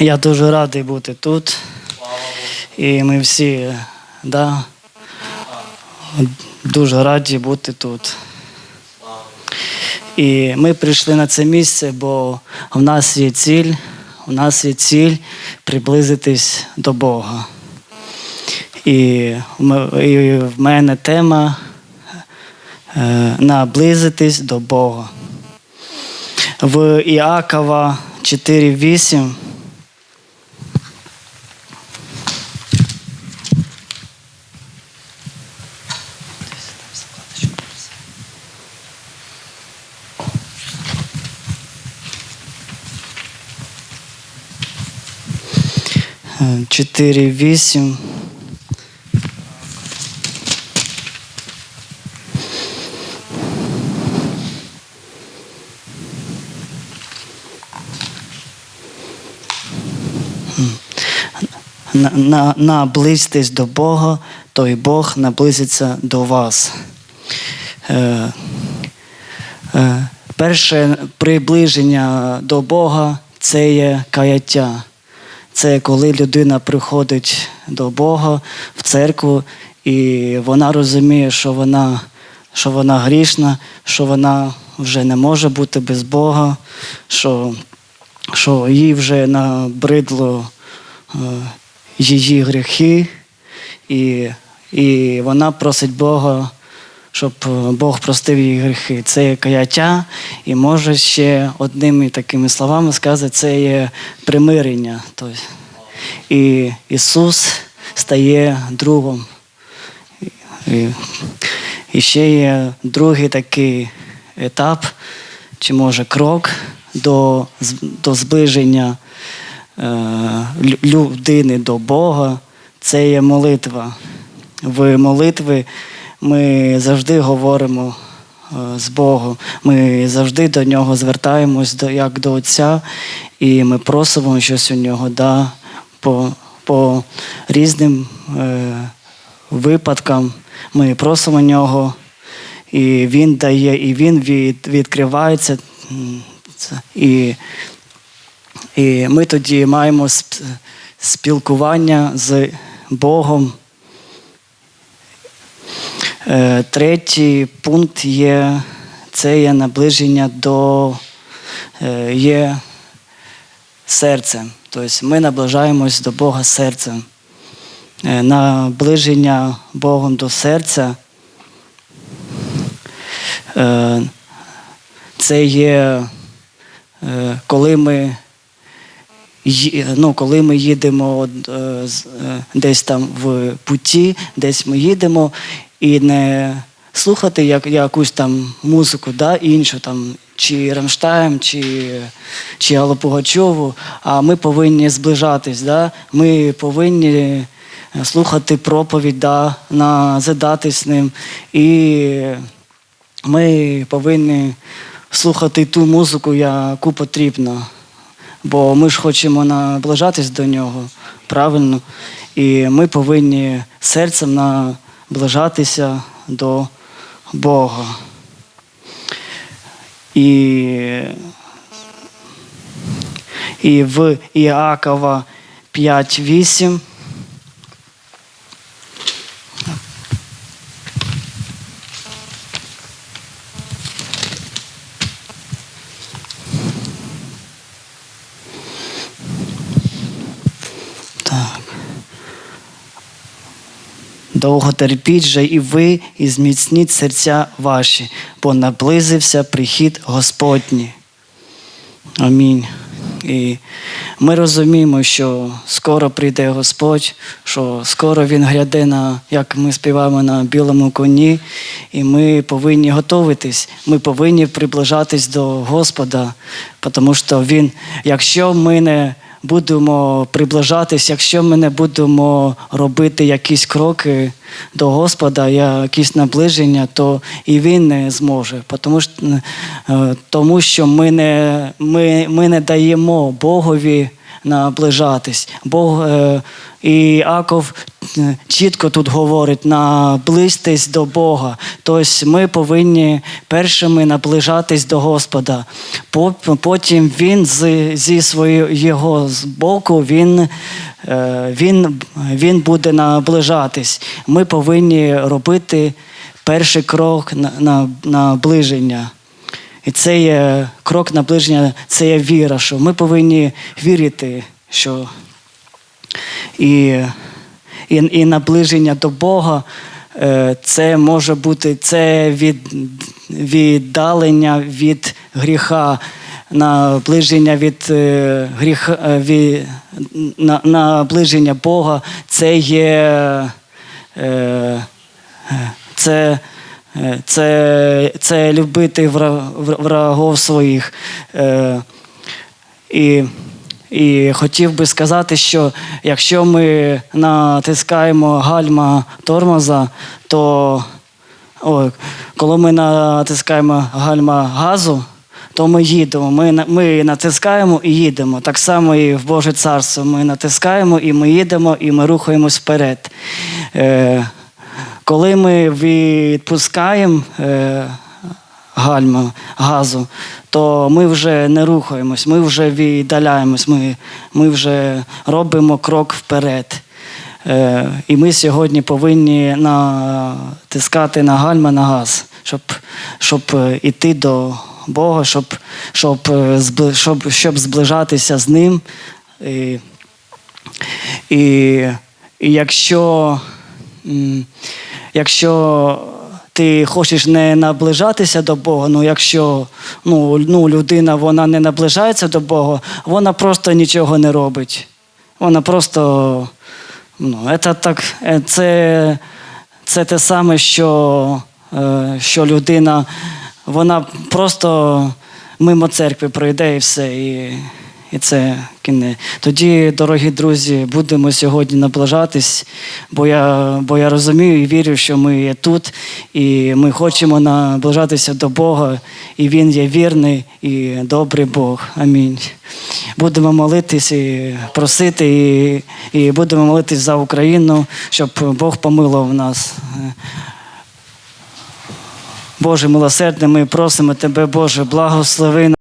Я дуже радий бути тут. І ми всі да, дуже раді бути тут. І ми прийшли на це місце, бо в нас є ціль, у нас є ціль приблизитись до Бога. І в мене тема е, наблизитись до Бога. В Іакова 4.8 е, 4.8 на, на, наблизьтесь до Бога, то і Бог наблизиться до вас. Е, е, перше приближення до Бога це є каяття. Це коли людина приходить до Бога в церкву, і вона розуміє, що вона, що вона грішна, що вона вже не може бути без Бога, що, що їй вже набридло е, її гріхи, і, і вона просить Бога, щоб е, Бог простив її гріхи. Це є каяття, і може ще одними такими словами сказати, це є примирення. Тобто, і Ісус стає другом. І, і ще є другий такий етап, чи може крок до, до зближення е, людини до Бога. Це є молитва. В молитві ми завжди говоримо е, з Богом. Ми завжди до нього звертаємось як до Отця, і ми просимо щось у нього да, по, по різним е, випадкам. Ми просимо нього, і він дає, і він від, відкривається. І, і ми тоді маємо спілкування з Богом. Е, Третій пункт є це є наближення до е, є серцем. Тобто ми наближаємось до Бога серцем. Е, Наближення Богом до серця. Це є коли ми ну, коли ми їдемо десь там в путі, десь ми їдемо і не слухати як, якусь там музику, да, іншу, там, чи Рамштайн, чи, чи Аллу Пугачову, а ми повинні зближатись. Да? Ми повинні е, слухати проповідь, да, назидатись ним. І ми повинні слухати ту музику, яку потрібно. Бо ми ж хочемо наближатись до нього правильно. І ми повинні серцем наближатися до Бога. І, і в Іакова 5.8 Довго терпіть же і ви, і зміцніть серця ваші, бо наблизився прихід Господній. Амінь. І ми розуміємо, що скоро прийде Господь, що скоро Він гряде на, як ми співаємо на білому коні, і ми повинні готуватись, ми повинні приближатись до Господа, тому що Він, якщо ми не будемо приближатись, якщо ми не будемо робити якісь кроки до Господа, якісь наближення, то і Він не зможе. Тому що, е, тому що ми, не, ми, ми не даємо Богові наближатись. Бог е, і Іаков е, чітко тут говорить наблизьтесь до Бога. Тобто ми повинні першими наближатись до Господа. Потім він зі своєї його боку він, е, він, він буде наближатись. Ми повинні робити перший крок на, наближення. І це є крок наближення, це є віра, що ми повинні вірити, що і, і, і наближення до Бога е, це може бути це від, віддалення від гріха, наближення від е, гріха е, від, на, наближення Бога це є. Це, це, це любити вра- вра- врагов своїх. Е, І, і хотів би сказати, що якщо ми натискаємо гальма тормоза, то ой, коли ми натискаємо гальма газу, то ми їдемо. Ми, ми натискаємо і їдемо. Так само і в Боже Царство. Ми натискаємо і ми їдемо, і ми рухаємось вперед. Е, коли ми відпускаємо е, гальма газу, то ми вже не рухаємось, ми вже віддаляємось, ми, ми вже робимо крок вперед. Е, і ми сьогодні повинні натискати на гальма на газ, щоб, щоб е, іти до Бога, щоб, щоб, е, щоб, щоб зближатися з Ним. І, і, і якщо, якщо ти хочеш не наближатися до Бога, ну якщо ну, ну, людина вона не наближається до Бога, вона просто нічого не робить. Вона просто ну, це, так, е, це, це те саме, що, е, що людина, вона просто мимо церкви пройде і все. І, і це кінець. Тоді, дорогі друзі, будемо сьогодні наближатись, бо я, бо я розумію і вірю, що ми є тут, і ми хочемо наближатися до Бога, і Він є вірний і добрий Бог. Амінь. Будемо молитись і просити, і, і будемо молитись за Україну, щоб Бог помилував нас. Боже милосердний, ми просимо Тебе, Боже, благослови.